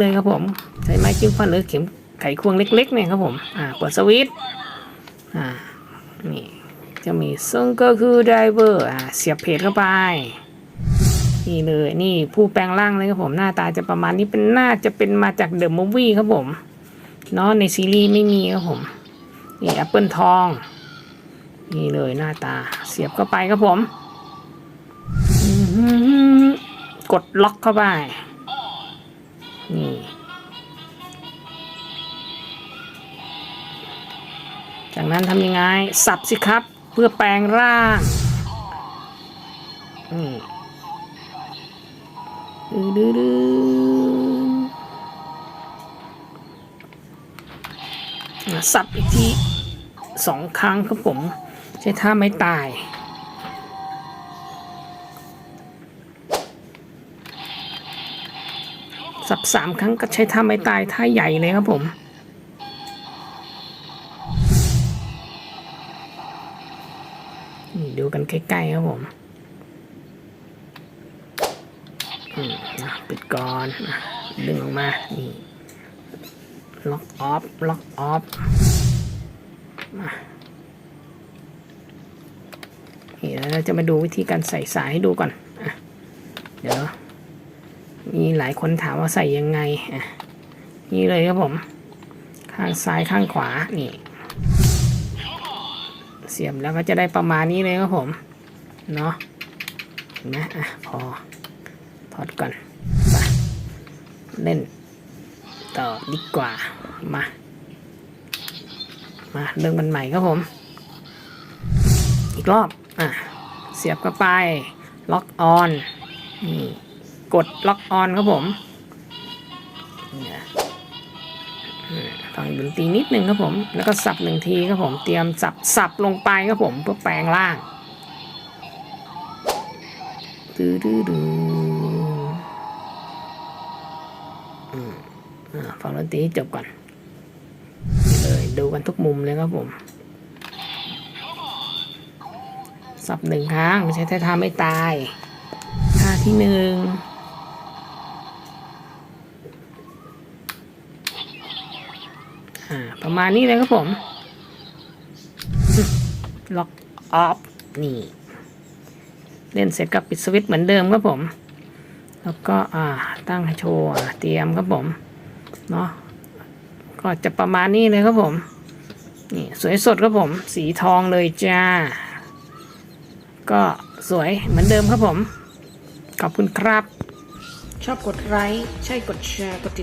เลยครับผมใช้ไม้จิ้มฟันหรือเข็มไขควงเล็กๆเนี่ยครับผมอ่าเปิดสวิตช์อ่านี่จะมีซึ่งก็คือไดเวอร์อ่าเสียบเพจเข้าไปนี่เลยนี่ผู้แปลงร่างเลยครับผมหน้าตาจะประมาณนี้เป็นหน่าจะเป็นมาจากเดอะมูฟวี่ครับผมเนาะในซีรีส์ไม่มีครับผมนี่แอปเปิลทอง นี่เลยหน้าตาเสียบเข้าไปครับผมกดล็อกเข้าไป จากนั้นทำยังไง สับสิครับ เพื่อแปลงร่างนี่ดื้อสับอีกทีสองครั้งครับผม ใช้ท่าไม่ตาย สับสามครั้งก็ใช้ท่าไม่ตายท่าใหญ่เลยครับผม ดูกันใกล้ๆครับผมปิดก่อนดึงออกมา นี่ ล็อกออฟ ล็อกออฟมานี่แล้วเราจะมาดูวิธีการใส่สายให้ดูก่อนอเดี๋ยว มีหลายคนถามว่าใส่ยังไงอะนี่เลยครับผม ข้างซ้ายข้างขวานี่ เสียบแล้วก็จะได้ประมาณนี้เลยครับผมเนาะเห็นไหมอะพอถอดก่อนเล่นต่อดีกว่ามา มาเรื่องมันใหม่ครับผม อีกรอบ อะ เสียบเข้าไป ล็อกออนนี่ กดล็อกออนครับผมฟังดนตรีนิดนึงครับผม แล้วก็สับหนึ่งทีครับผม เตรียมสับสับลงไปครับผมเพื่อแปลงร่างดื้อดื้อดื้ออืมอ่าฟังดนตรีจบก่อนเลยดูกันทุกมุมเลยครับผม สับหนึ่งครั้งใช่ท่าไม่ตายท่าที่หนึ่ง อ่าประมาณนี้เลยครับผม ล็อกออฟนี่ เล่นเสร็จก็ปิดสวิตช์เหมือนเดิมครับผม แล้วก็อ่าตั้งให้โชว์เตรียมครับผมเนาะก็จะประมาณนี้เลยครับผม นี่สวยสดครับผม สีทองเลยจ้า ก็สวยเหมือนเดิมครับผม ขอบคุณครับ ชอบกดไลค์ใช่กดแชร์กดติด